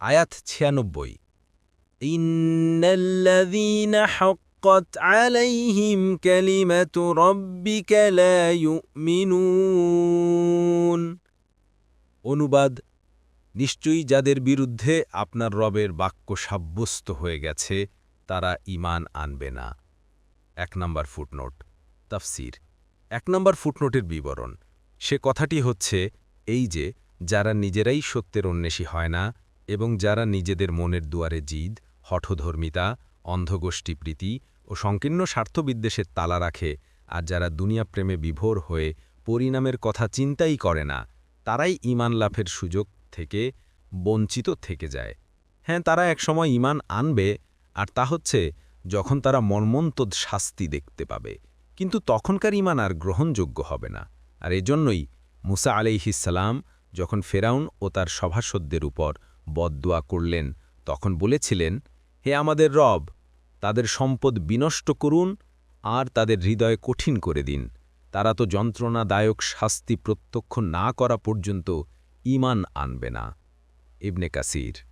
আয়াত ছিয়ানব্বই। অনুবাদ, নিশ্চয়ই যাদের বিরুদ্ধে আপনার রবের বাক্য সাব্যস্ত হয়ে গেছে, তারা ইমান আনবে না। এক নম্বর ফুটনোট, তাফসির। এক নম্বর ফুটনোটের বিবরণ, সে কথাটি হচ্ছে এই যে, যারা নিজেরাই সত্যের অন্বেষী হয় না এবং যারা নিজেদের মনের দুয়ারে জিদ, হঠধর্মিতা অন্ধগোষ্ঠীপ্রীতি ও সংকীর্ণ স্বার্থবিদ্বেষের তালা রাখে আর যারা দুনিয়া প্রেমে বিভোর হয়ে পরিণামের কথা চিন্তাই করে না, তারাই ইমান লাভের সুযোগ থেকে বঞ্চিত থেকে যায়। হ্যাঁ তারা একসময় ইমান আনবে আর তা হচ্ছে যখন তারা মর্মন্তদ শাস্তি দেখতে পাবে। কিন্তু তখনকার ইমান আর গ্রহণযোগ্য হবে না। আর এজন্যই মুসা আলাইহিসাল্লাম যখন ফেরাউন ও তার সভাসদদের উপর বদদোয়া করলেন, তখন বলেছিলেন, হে আমাদের রব, তাদের সম্পদ বিনষ্ট করুন আর তাদের হৃদয় কঠিন করে দিন। তারা তো যন্ত্রণাদায়ক শাস্তি প্রত্যক্ষ না করা পর্যন্ত ইমান আনবে না। ইবনে কাসির